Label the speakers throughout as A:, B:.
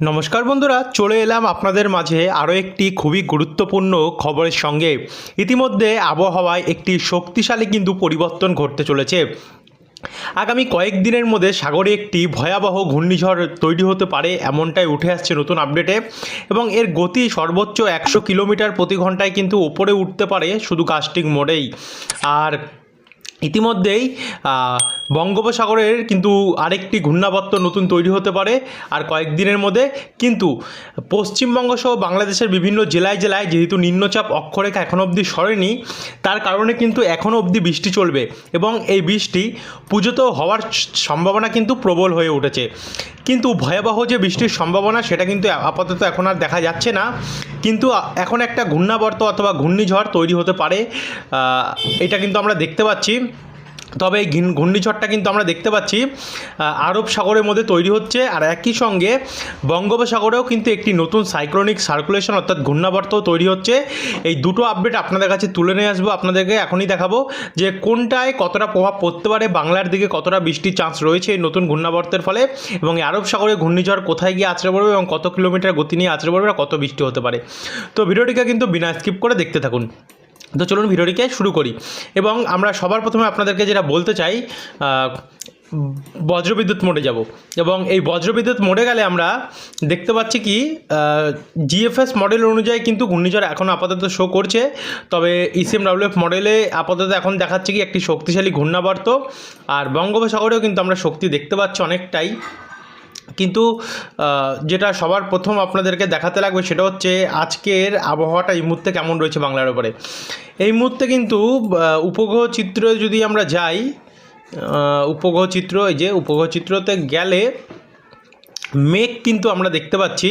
A: নমস্কার বন্ধুরা, চলে এলাম আপনাদের মাঝে আরও একটি খুবই গুরুত্বপূর্ণ খবরের সঙ্গে। ইতিমধ্যে আবহাওয়ায় একটি শক্তিশালী কিন্তু পরিবর্তন ঘটতে চলেছে। আগামী কয়েকদিনের মধ্যে সাগরে একটি ভয়াবহ ঘূর্ণিঝড় তৈরি হতে পারে এমনটাই উঠে আসছে নতুন আপডেটে। এবং এর গতি সর্বোচ্চ একশো কিলোমিটার প্রতি ঘন্টায় কিন্তু ওপরে উঠতে পারে শুধু কাস্টিং মোডেই। আর ইতিমধ্যেই বঙ্গোপসাগরের কিন্তু আরেকটি ঘূর্ণাবর্ত নতুন তৈরি হতে পারে আর কয়েকদিনের মধ্যে কিন্তু পশ্চিমবঙ্গ সহ বাংলাদেশের বিভিন্ন জেলায় জেলায় যেহেতু নিম্নচাপ অক্ষরেখা এখনও অবধি সরেনি, তার কারণে কিন্তু এখনও অবধি বৃষ্টি চলবে এবং এই বৃষ্টি পুজোতেও হওয়ার সম্ভাবনা কিন্তু প্রবল হয়ে উঠেছে। কিন্তু ভয়াবহ যে বৃষ্টির সম্ভাবনা সেটা কিন্তু আপাতত এখন আর দেখা যাচ্ছে না। কিন্তু এখন একটা ঘূর্ণাবর্ত অথবা ঘূর্ণিঝড় তৈরি হতে পারে। এটা কিন্তু আমরা দেখতে পাচ্ছি। তবে এই ঘূর্ণিঝড়টা কিন্তু আমরা দেখতে পাচ্ছি আরব সাগরের মধ্যে তৈরি হচ্ছে আর একই সঙ্গে বঙ্গোপসাগরেও কিন্তু একটি নতুন সাইক্লোনিক সার্কুলেশন অর্থাৎ ঘূর্ণাবর্ত তৈরি হচ্ছে। এই দুটো আপডেট আপনাদের কাছে তুলে নিয়ে আসব, আপনাদেরকে এখনই দেখাবো যে কোনটায় কতটা প্রভাব পড়তে পারে, বাংলার দিকে কতটা বৃষ্টির চান্স রয়েছে এই নতুন ঘূর্ণাবর্তের ফলে এবং আরব সাগরে ঘূর্ণিঝড় কোথায় গিয়ে আছড়ে পড়বে এবং কত কিলোমিটার গতি নিয়ে আছড়ে পড়বে কত বৃষ্টি হতে পারে। তো ভিডিওটিকে কিন্তু বিনা স্কিপ করে দেখতে থাকুন। তো চলুন ভিডিওটিকে শুরু করি। এবং আমরা সবার প্রথমে আপনাদেরকে যেটা বলতে চাই বজ্রবিদ্যুৎ মোডে যাব। এবং এই বজ্রবিদ্যুৎ মোডে গেলে আমরা দেখতে পাচ্ছি কি জিএফএস মডেল অনুযায়ী কিন্তু ঘূর্ণিঝড় এখন আপাতত শো করছে। তবে ইসিএম ডাব্লিউএফ মডেলে আপাতত এখন দেখাচ্ছে কি, একটি শক্তিশালী ঘূর্ণাবর্ত। আর বঙ্গোপসাগরেও কিন্তু আমরা শক্তি দেখতে পাচ্ছি অনেকটাই। কিন্তু যেটা সবার প্রথম আপনাদেরকে দেখাতে লাগবে সেটা হচ্ছে আজকের আবহাওয়াটা এই মুহূর্তে কেমন রয়েছে বাংলার ওপরে এই মুহূর্তে কিন্তু উপগ্রহ চিত্র যদি আমরা যাই উপগ্রহ চিত্র, এই যে উপগ্রহ চিত্রতে গেলে মেঘ কিন্তু আমরা দেখতে পাচ্ছি।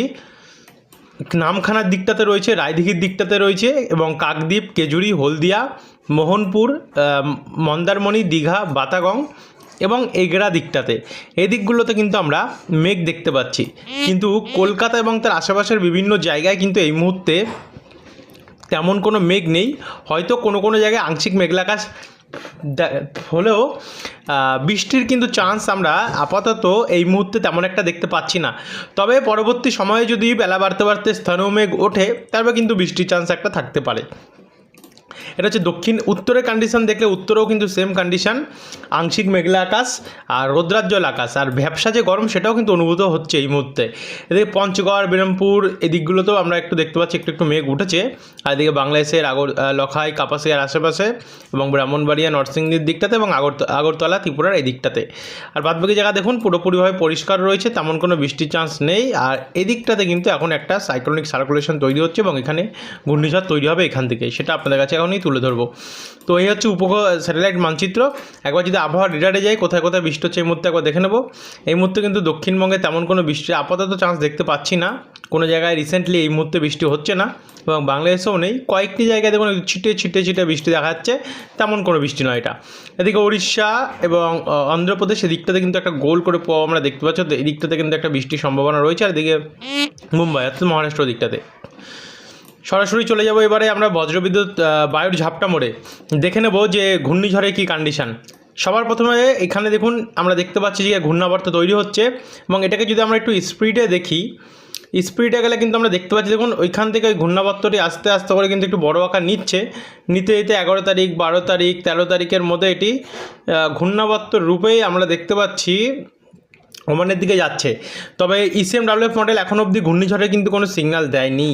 A: নামখানার দিকটাতে রয়েছে, রায়দিঘির দিকটাতে রয়েছে এবং কাকদ্বীপ, কেজুরি, হলদিয়া, মোহনপুর মন্দারমণি, দীঘা, বাতাগং এবং এগরা দিকটাতে। এই দিকগুলোতে কিন্তু আমরা মেঘ দেখতে পাচ্ছি। কিন্তু কলকাতা এবং তার আশেপাশের বিভিন্ন জায়গায় কিন্তু এই মুহূর্তে তেমন কোনো মেঘ নেই। হয়তো কোনো কোনো জায়গায় আংশিক মেঘলাকাশ হলেও বৃষ্টির কিন্তু চান্স আমরা আপাতত এই মুহূর্তে তেমন একটা দেখতে পাচ্ছি না। তবে পরবর্তী সময়ে যদি বেলা বাড়তে বাড়তে স্থানীয় মেঘ ওঠে তারপরে কিন্তু বৃষ্টির চান্স একটা থাকতে পারে। এটা হচ্ছে দক্ষিণ উত্তরের কন্ডিশন দেখলে উত্তরেও কিন্তু সেম কন্ডিশন আংশিক মেঘলা আকাশ আর রৌদ্রাজ্জল আকাশ। আর ভ্যাবসা যে গরম, সেটাও কিন্তু অনুভূত হচ্ছে এই মুহূর্তে। এদিকে পঞ্চগড়, বিরামপুর, এদিকগুলোতেও আমরা একটু দেখতে পাচ্ছি, একটু একটু মেঘ উঠেছে। আর এদিকে বাংলাদেশের আগর লখাই, কাপাসিয়ার আশেপাশে এবং ব্রাহ্মণবাড়িয়া, নরসিংদীর দিকটাতে এবং আগর, আগরতলা, ত্রিপুরার এই দিকটাতে আর বাদবাকি জায়গা দেখুন, পুরোপুরিভাবে পরিষ্কার রয়েছে, তেমন কোনো বৃষ্টির চান্স নেই। আর এদিকটাতে কিন্তু এখন একটা সাইক্লোনিক সার্কুলেশন তৈরি হচ্ছে এবং এখানে ঘূর্ণিঝড় তৈরি হবে এখান থেকে। সেটা আপনাদের কাছে এখনই তুলে ধরবো। তো এই হচ্ছে উপগ্রহ স্যাটেলাইট মানচিত্র। একবার যদি আবহাওয়া রিডারে যাই, কোথায় কোথায় বৃষ্টি হচ্ছে এই মুহূর্তে একবার দেখে নেব। এই মুহূর্তে কিন্তু দক্ষিণবঙ্গে তেমন কোনো বৃষ্টির আপাতত চান্স দেখতে পাচ্ছি না। কোনো জায়গায় রিসেন্টলি এই মুহূর্তে বৃষ্টি হচ্ছে না এবং বাংলাদেশেও নেই। কয়েকটি জায়গায় দেখুন ছিটে ছিটে ছিটে বৃষ্টি দেখা যাচ্ছে। তেমন কোনো বৃষ্টি নয় এটা। এদিকে উড়িষ্যা এবং অন্ধ্রপ্রদেশ এদিকটাতে কিন্তু একটা গোল করে পাওয়া আমরা দেখতে পাচ্ছি। এদিকটাতে কিন্তু একটা বৃষ্টির সম্ভাবনা রয়েছে। আর এদিকে মুম্বাই, অর্থাৎ মহারাষ্ট্র দিকটাতে সরাসরি চলে যাব এবারে আমরা বজ্রবিদ্যুৎ বায়ুর ঝাপটা মোড়ে। দেখে নেব যে ঘূর্ণিঝড়ে কী কন্ডিশন সবার প্রথমে এখানে দেখুন, আমরা দেখতে পাচ্ছি যে ঘূর্ণাবর্ত তৈরি হচ্ছে এবং এটাকে যদি আমরা একটু স্পিডে দেখি স্পিডে গেলে কিন্তু আমরা দেখতে পাচ্ছি, দেখুন, ওইখান থেকে ওই ঘূর্ণাবর্তটি আস্তে আস্তে করে কিন্তু একটু বড় আকার নিচ্ছে। নিতে নিতে এগারো তারিখ, বারো তারিখ, তেরো তারিখের মধ্যে এটি ঘূর্ণাবর্ত রূপেই আমরা দেখতে পাচ্ছি ওমানের দিকে যাচ্ছে। তবে ইসিএম ডাব্লিউএফ মডেল এখন অবধি ঘূর্ণিঝড়ে কিন্তু কোনো সিগনাল দেয়নি।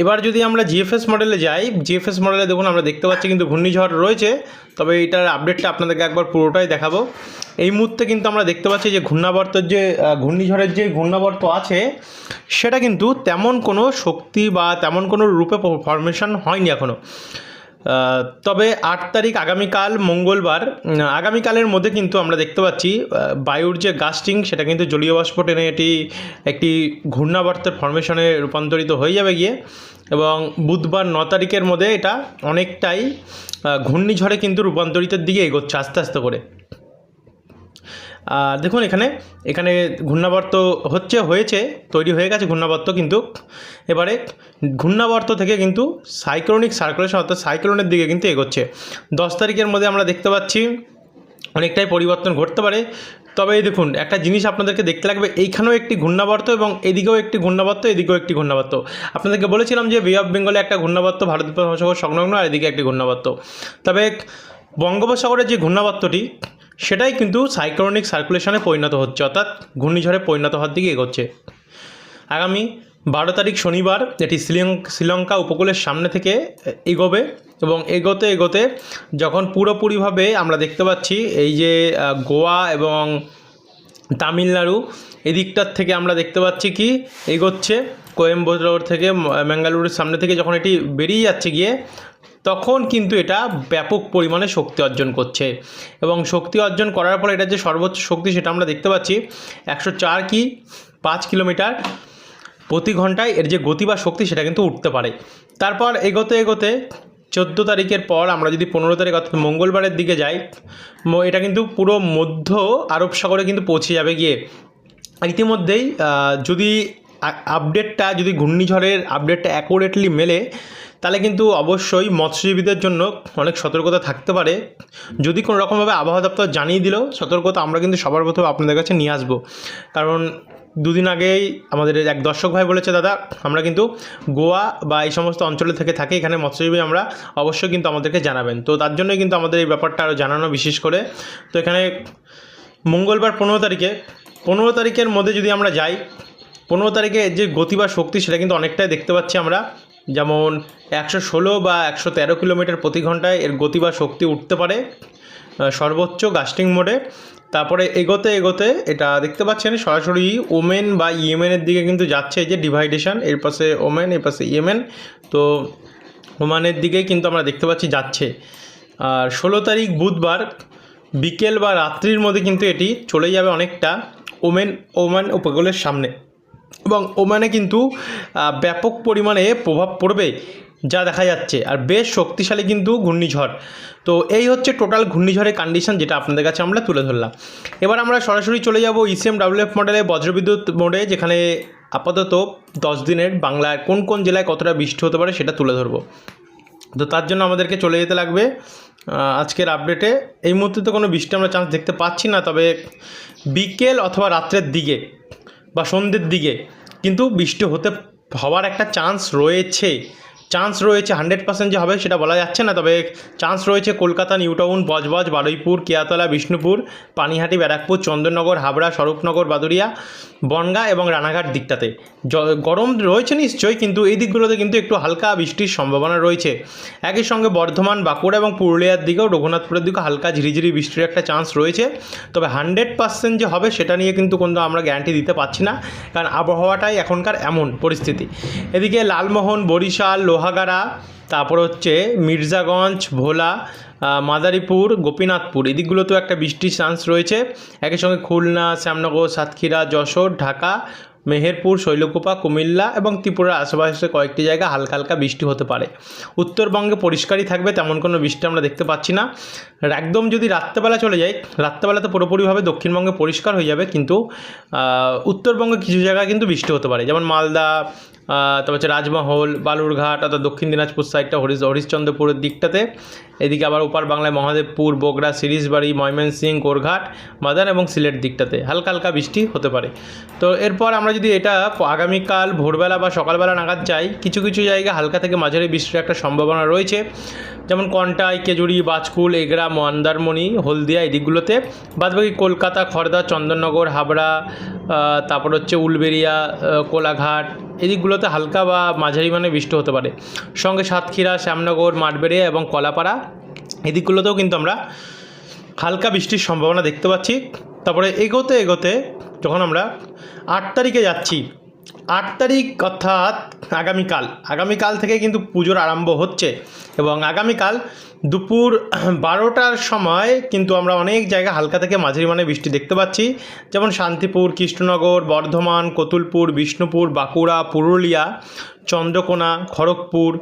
A: এবার যদি আমরা জিএফএস মডেলে যাই জিএফএস মডেলে দেখুন আমরা দেখতে পাচ্ছি কিন্তু ঘূর্ণিঝড় রয়েছে। তবে এটার আপডেটটা আপনাদেরকে একবার পুরোটাই দেখাবো। এই মুহূর্তে কিন্তু আমরা দেখতে পাচ্ছি যে ঘূর্ণাবর্তের যে ঘূর্ণিঝড়ের যে ঘূর্ণাবর্ত আছে, সেটা কিন্তু তেমন কোনো শক্তি বা তেমন কোনো রূপে ফরমেশন হয়নি এখনও তবে আট তারিখ আগামীকাল, মঙ্গলবার আগামীকালের মধ্যে কিন্তু আমরা দেখতে পাচ্ছি বায়ুর যে গাস্টিং, সেটা কিন্তু জলীয় বাষ্প টেনে এটি একটি ঘূর্ণাবর্তের ফর্মেশনে রূপান্তরিত হয়ে যাবে গিয়ে। এবং বুধবার ন তারিখের মধ্যে এটা অনেকটাই ঘূর্ণিঝড়ে কিন্তু রূপান্তরিতের দিকে এগোচ্ছে আস্তে আস্তে করে। দেখুন, এখানে এখানে ঘূর্ণাবর্ত হচ্ছে, হয়েছে, তৈরি হয়ে গেছে ঘূর্ণাবর্ত কিন্তু। এবারে ঘূর্ণাবর্ত থেকে কিন্তু সাইক্লোনিক সার্কুলেশন অর্থাৎ সাইক্লোনের দিকে কিন্তু এগোচ্ছে। দশ তারিখের মধ্যে আমরা দেখতে পাচ্ছি, অনেকটাই পরিবর্তন ঘটতে পারে। তবে এই দেখুন, একটা জিনিস আপনাদেরকে দেখতে লাগবে, এইখানেও একটি ঘূর্ণাবর্ত এবং এদিকেও একটি ঘূর্ণাবর্ত, এদিকেও একটি ঘূর্ণাবর্ত। আপনাদেরকে বলেছিলাম যে বে অফ বেঙ্গলে একটা ঘূর্ণাবর্ত ভারত মহাসাগর সংলগ্ন, আর এদিকে একটি ঘূর্ণাবর্ত। তবে বঙ্গোপসাগরের যে ঘূর্ণাবর্তটি সেটাই কিন্তু সাইক্লোনিক সার্কুলেশনে পরিণত হচ্ছে, অর্থাৎ ঘূর্ণিঝড়ে পরিণত হওয়ার দিকে এগোচ্ছে। আগামী বারো তারিখ শনিবার এটি শ্রীলঙ্কা উপকূলের সামনে থেকে এগোবে এবং এগোতে এগোতে যখন পুরোপুরিভাবে আমরা দেখতে পাচ্ছি এই যে গোয়া এবং তামিলনাড়ু, এদিকটার থেকে আমরা দেখতে পাচ্ছি কি, এগোচ্ছে। কোয়েম্বাটোর থেকে ম্যাঙ্গালুরুর সামনে থেকে যখন এটি বেরিয়ে যাচ্ছে গিয়ে তখন কিন্তু এটা ব্যাপক পরিমাণে শক্তি অর্জন করছে। এবং শক্তি অর্জন করার পরে এটা যে সর্বোচ্চ শক্তি সেটা আমরা দেখতে পাচ্ছি, একশো চার কি পাঁচ কিলোমিটার প্রতি ঘন্টায় এর যে গতি বা শক্তি সেটা কিন্তু উঠতে পারে। তারপর এগোতে এগোতে চোদ্দ তারিখের পর আমরা যদি পনেরো তারিখ অর্থাৎ মঙ্গলবারের দিকে যাই এটা কিন্তু পুরো মধ্য আরব সাগরে কিন্তু পৌঁছে যাবে গিয়ে। ইতিমধ্যেই যদি আপডেটটা যদি ঘূর্ণিঝড়ের আপডেটটা অ্যাকুরেটলি মেলে তাহলে কিন্তু অবশ্যই মৎস্যজীবীদের জন্য অনেক সতর্কতা থাকতে পারে। যদি কোনো রকমভাবে আবহাওয়া দপ্তর জানিয়ে দিলেও সতর্কতা আমরা কিন্তু সবার প্রথমে আপনাদের কাছে নিয়ে আসব। কারণ দুদিন আগেই আমাদের এক দর্শক ভাই বলেছে, দাদা, আমরা কিন্তু গোয়া বা এই সমস্ত অঞ্চলে থেকে থাকি, এখানে মৎস্যজীবী আমরা অবশ্যই কিন্তু আমাদেরকে জানাবেন। তো তার জন্যই কিন্তু আমাদের এই ব্যাপারটা আরও জানানো বিশেষ করে। তো এখানে মঙ্গলবার পনেরো তারিখে, পনেরো তারিখের মধ্যে যদি আমরা যাই, পনেরো তারিখে যে গতি বা শক্তি, সেটা কিন্তু অনেকটাই দেখতে পাচ্ছি আমরা। যেমন একশো ষোলো বা একশো তেরো কিলোমিটার প্রতি ঘন্টায় এর গতি বা শক্তি উঠতে পারে সর্বোচ্চ গাস্টিং মোডে। তারপরে এগোতে এগোতে এটা দেখতে পাচ্ছেন, সরাসরি ওমেন বা ইয়েমেনের দিকে কিন্তু যাচ্ছে এই যে ডিভাইডেশন, এর পাশে ওমেন, এর পাশে ইয়েমেন। তো ওমানের দিকে কিন্তু আমরা দেখতে পাচ্ছি যাচ্ছে। আর ষোলো তারিখ বুধবার বিকেল বা রাত্রির মধ্যে কিন্তু এটি চলে যাবে অনেকটা ওমেন, ওমান উপকূলের সামনে। এবং ওমানে কিন্তু ব্যাপক পরিমাণে প্রভাব পড়বে যা দেখা যাচ্ছে। আর বেশ শক্তিশালী কিন্তু ঘূর্ণিঝড়। তো এই হচ্ছে টোটাল ঘূর্ণিঝড়ের কন্ডিশন যেটা আপনাদের কাছে আমরা তুলে ধরলাম। এবার আমরা সরাসরি চলে যাব ইসিএম ডাব্লিউএফ মডেলে বজ্রবিদ্যুৎ মোডে যেখানে আপাতত দশ দিনের বাংলার কোন কোন জেলায় কতটা বৃষ্টি হতে পারে সেটা তুলে ধরবো। তো তার জন্য আমাদেরকে চলে যেতে লাগবে আজকের আপডেটে এই মুহূর্তে তো কোনো বৃষ্টি আমরা চান্স দেখতে পাচ্ছি না, তবে বিকেল অথবা রাত্রের দিকে বা সন্ধ্যের দিকে। কিন্তু বৃষ্টি হতে হওয়ার একটা চান্স রয়েছে। চান্স রয়েছে হান্ড্রেড পার্সেন্ট যে হবে সেটা বলা যাচ্ছে না, তবে চান্স রয়েছে কলকাতা, নিউটাউন, বজবজ, বারুইপুর, কেয়াতলা, বিষ্ণুপুর, পানিহাটি, ব্যারাকপুর, চন্দননগর, হাবড়া, স্বরূপনগর বাদুরিয়া বনগাঁ এবং রানাঘাট দিকটাতে। গরম রয়েছে নিশ্চয়ই, কিন্তু এই দিকগুলোতে কিন্তু একটু হালকা বৃষ্টির সম্ভাবনা রয়েছে। একই সঙ্গে বর্ধমান, বাঁকুড়া এবং পুরুলিয়ার দিকেও, রঘুনাথপুরের দিকেও হালকা ঝিরিঝিরি বৃষ্টির একটা চান্স রয়েছে। তবে হান্ড্রেড পার্সেন্ট যে হবে সেটা নিয়ে কিন্তু কোনো আমরা গ্যারান্টি দিতে পারছি না, কারণ আবহাওয়াটাই এখনকার এমন পরিস্থিতি। এদিকে লালমোহন, বরিশাল লোহাগাড়া তারপর হচ্ছে মির্জাগঞ্জ, ভোলা মাদারীপুর, গোপীনাথপুর। এই দিকগুলোতেও একটা বৃষ্টির চান্স রয়েছে। একই সঙ্গে খুলনা, শ্যামনগর, সাতক্ষীরা, যশোর, ঢাকা, মেহেরপুর, শৈলকুপা, কুমিল্লা এবং ত্রিপুরার আশেপাশে কয়েকটি জায়গা হালকা হালকা বৃষ্টি হতে পারে। উত্তরবঙ্গে পরিষ্কারই থাকবে, তেমন কোনো বৃষ্টি আমরা দেখতে পাচ্ছি না। একদম যদি রাত্রেবেলা চলে যাই রাত্রেবেলাতে পুরোপুরিভাবে দক্ষিণবঙ্গে পরিষ্কার হয়ে যাবে, কিন্তু উত্তরবঙ্গে কিছু জায়গায় কিন্তু বৃষ্টি হতে পারে। যেমন মালদা তারপর হচ্ছে রাজমহল, বালুরঘাট, অর্থাৎ দক্ষিণ দিনাজপুর সাইডটা হরিশ, হরিশ্চন্দ্রপুরের দিকটাতে। এদিকে আবার ওপার বাংলায় মহাদেবপুর, বগুড়া, সিরিজবাড়ি ময়মনসিং গোরঘাট মাদান এবং সিলেট দিকটাতে। হালকা হালকা বৃষ্টি হতে পারে। তো এরপর আমরা যদি এটা আগামীকাল ভোরবেলা বা সকালবেলা নাগাদ যাই, কিছু কিছু জায়গায় হালকা থেকে মাঝারি বৃষ্টির একটা সম্ভাবনা রয়েছে। যেমন কন্টাই কেজুরি বাজকুল এগরা মন্দারমণি, হলদিয়া এদিকগুলোতে দিকগুলোতে বাদবাকি কলকাতা খড়দা চন্দননগর, হাবড়া তারপর হচ্ছে উলবেরিয়া কোলাঘাট এদিকগুলোতে হালকা বা মাঝারি মানে বৃষ্টি হতে পারে। সঙ্গে সাতক্ষীরা, শ্যামনগর মাঠবেড়িয়া এবং কলাপাড়া এদিকগুলোতেও কিন্তু আমরা হালকা বৃষ্টির সম্ভাবনা দেখতে পাচ্ছি। তারপরে এগোতে এগোতে যখন আমরা আট তারিখে যাচ্ছি আট তারিখ অর্থাৎ আগামীকাল। আগামীকাল থেকে কিন্তু পুজোর আরম্ভ হচ্ছে এবং আগামীকাল দুপুর বারোটার সময় কিন্তু আমরা অনেক জায়গায় হালকা থেকে মাঝারি মানে বৃষ্টি দেখতে পাচ্ছি। যেমন শান্তিপুর, কৃষ্ণনগর, বর্ধমান, কতুলপুর, বিষ্ণুপুর, বাঁকুড়া, পুরুলিয়া, চন্দ্রকোনা, খড়গপুর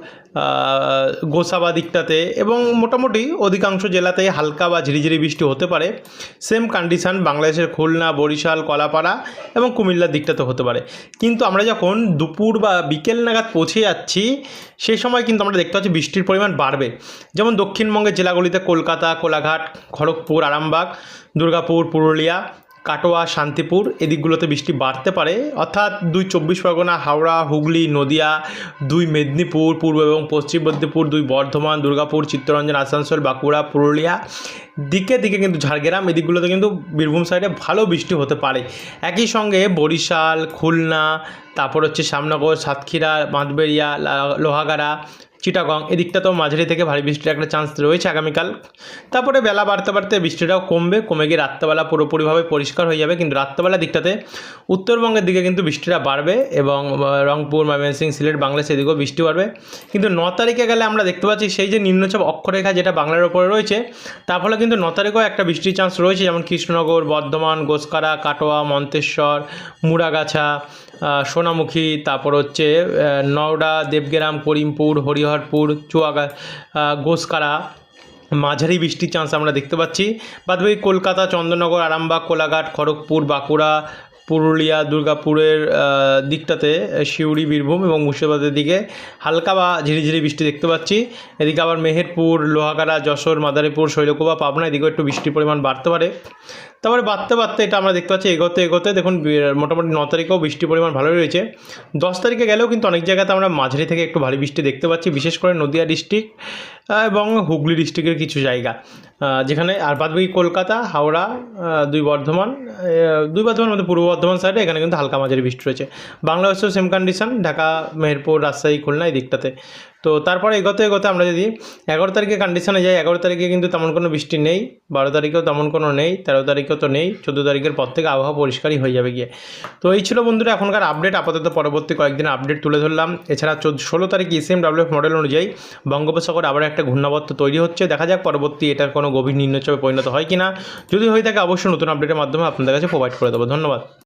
A: গোসাবা দিকটাতে এবং মোটামুটি অধিকাংশ জেলাতেই হালকা বা ঝিরিঝিরি বৃষ্টি হতে পারে। সেম কন্ডিশন বাংলাদেশের খুলনা, বরিশাল, কলাপাড়া এবং কুমিল্লার দিকটাতে হতে পারে। কিন্তু আমরা যখন দুপুর বা বিকেল নাগাদ পৌঁছে যাচ্ছি সেই সময় কিন্তু আমরা দেখতে পাচ্ছি বৃষ্টির পরিমাণ বাড়বে। যেমন দক্ষিণবঙ্গের জেলাগুলিতে কলকাতা, কোলাঘাট, খড়গপুর, আরামবাগ, দুর্গাপুর, পুরুলিয়া, কাটোয়া, শান্তিপুর এদিকগুলোতে বৃষ্টি বাড়তে পারে। অর্থাৎ দুই চব্বিশ পরগনা, হাওড়া, হুগলি, নদিয়া, দুই মেদিনীপুর, পূর্ব এবং পশ্চিম মেদিনীপুর, দুই বর্ধমান, দুর্গাপুর, চিত্তরঞ্জন, আসানসোল, বাঁকুড়া, পুরুলিয়া। দিকে দিকে কিন্তু ঝাড়গ্রাম এদিকগুলোতে কিন্তু বীরভূম সাইডে ভালো বৃষ্টি হতে পারে। একই সঙ্গে বরিশাল, খুলনা, তারপর হচ্ছে শ্যামনগর সাতক্ষীরা বাঁধবেড়িয়া লোহাগাড়া চিটাগং এদিকটাতেও মাঝারি থেকে ভারী বৃষ্টির একটা চান্স রয়েছে আগামীকাল। তারপরে বেলা বাড়তে বাড়তে বৃষ্টিটাও কমবে, কমে গিয়ে রাত্রেবেলা পুরোপুরিভাবে পরিষ্কার হয়ে যাবে, কিন্তু রাত্রেবেলা দিকটাতে উত্তরবঙ্গের দিকে কিন্তু বৃষ্টিটা বাড়বে এবং রংপুর ময়মনসিং সিলেট, বাংলাদেশ এদিকেও বৃষ্টি বাড়বে। কিন্তু ন তারিখে গেলে আমরা দেখতে পাচ্ছি সেই যে নিম্নচাপ অক্ষরেখা যেটা বাংলার ওপরে রয়েছে, তার ফলে কিন্তু ন তারিখেও একটা বৃষ্টির চান্স রয়েছে, যেমন কৃষ্ণনগর, বর্ধমান, গোসকারা, কাটোয়া, মন্তেশ্বর, মুড়াগাছা সোনামুখী, তারপর হচ্ছে নওডা, দেবগ্রাম, করিমপুর হরিহরপুর চুয়াগা গোসকারা, মাঝারি বৃষ্টির চান্স আমরা দেখতে পাচ্ছি। বাদবাকি কলকাতা, চন্দ্রনগর, আরামবাগ, কোলাঘাট, খড়গপুর, বাঁকুড়া পুরুলিয়া, দুর্গাপুরের দিকটাতে সিউড়ি, বীরভূম এবং মুর্শিদাবাদের দিকে হালকা বা ঝিরিঝিরি বৃষ্টি দেখতে পাচ্ছি। এদিকে আবার মেহেরপুর, লোহাগাড়া, যশোর, মাদারীপুর, শৈলকুপা, পাবনা, এদিকেও একটু বৃষ্টির পরিমাণ বাড়তে পারে। তারপরে বাড়তে বাড়তে এটা আমরা দেখতে পাচ্ছি এগোতে এগোতে দেখুন মোটামুটি ন তারিখেও বৃষ্টির পরিমাণ ভালোই রয়েছে। দশ তারিখে গেলেও কিন্তু অনেক জায়গাতে আমরা মাঝারি থেকে একটু ভারী বৃষ্টি দেখতে পাচ্ছি, বিশেষ করে নদিয়া ডিস্ট্রিক্ট এবং হুগলি ডিস্ট্রিক্টের কিছু জায়গা যেখানে আর বাদবাকি কলকাতা, হাওড়া দুই বর্ধমান দুই বর্ধমান মধ্যে পূর্ব বর্ধমান সাইডে এখানে কিন্তু হালকা মাঝারি বৃষ্টি রয়েছে। বাংলাদেশেও সেম কন্ডিশন ঢাকা, মেহেরপুর, রাজশাহী, খুলনা এই দিকটাতে। তো তারপরে এগোতে এগোতে আমরা যদি এগারো তারিখে কন্ডিশনে যাই, এগারো তারিখে কিন্তু তেমন কোনো বৃষ্টি নেই, বারো তারিখেও তেমন কোনো নেই, তেরো তারিখেও তো নেই, চোদ্দ তারিখের পর থেকে আবহাওয়া পরিষ্কারই হয়ে যাবে গিয়ে। তো এই ছিল বন্ধুরা, এখনকার আপডেট আপাতত পরবর্তী কয়েকদিন আপডেট তুলে ধরলাম। এছাড়া ষোলো তারিখ ইসিএম ডাব্লিউএফ মডেল অনুযায়ী বঙ্গোপসাগর আবার একটা ঘূর্ণাবর্ত তৈরি হচ্ছে। দেখা যাক পরবর্তী এটার কোনো গভীর নিম্নচাপে পরিণত হয় কি না যদি হয়ে থাকে, অবশ্যই নতুন আপডেটের মাধ্যমে আপনাদের কাছে প্রোভাইড করে দেবো। ধন্যবাদ।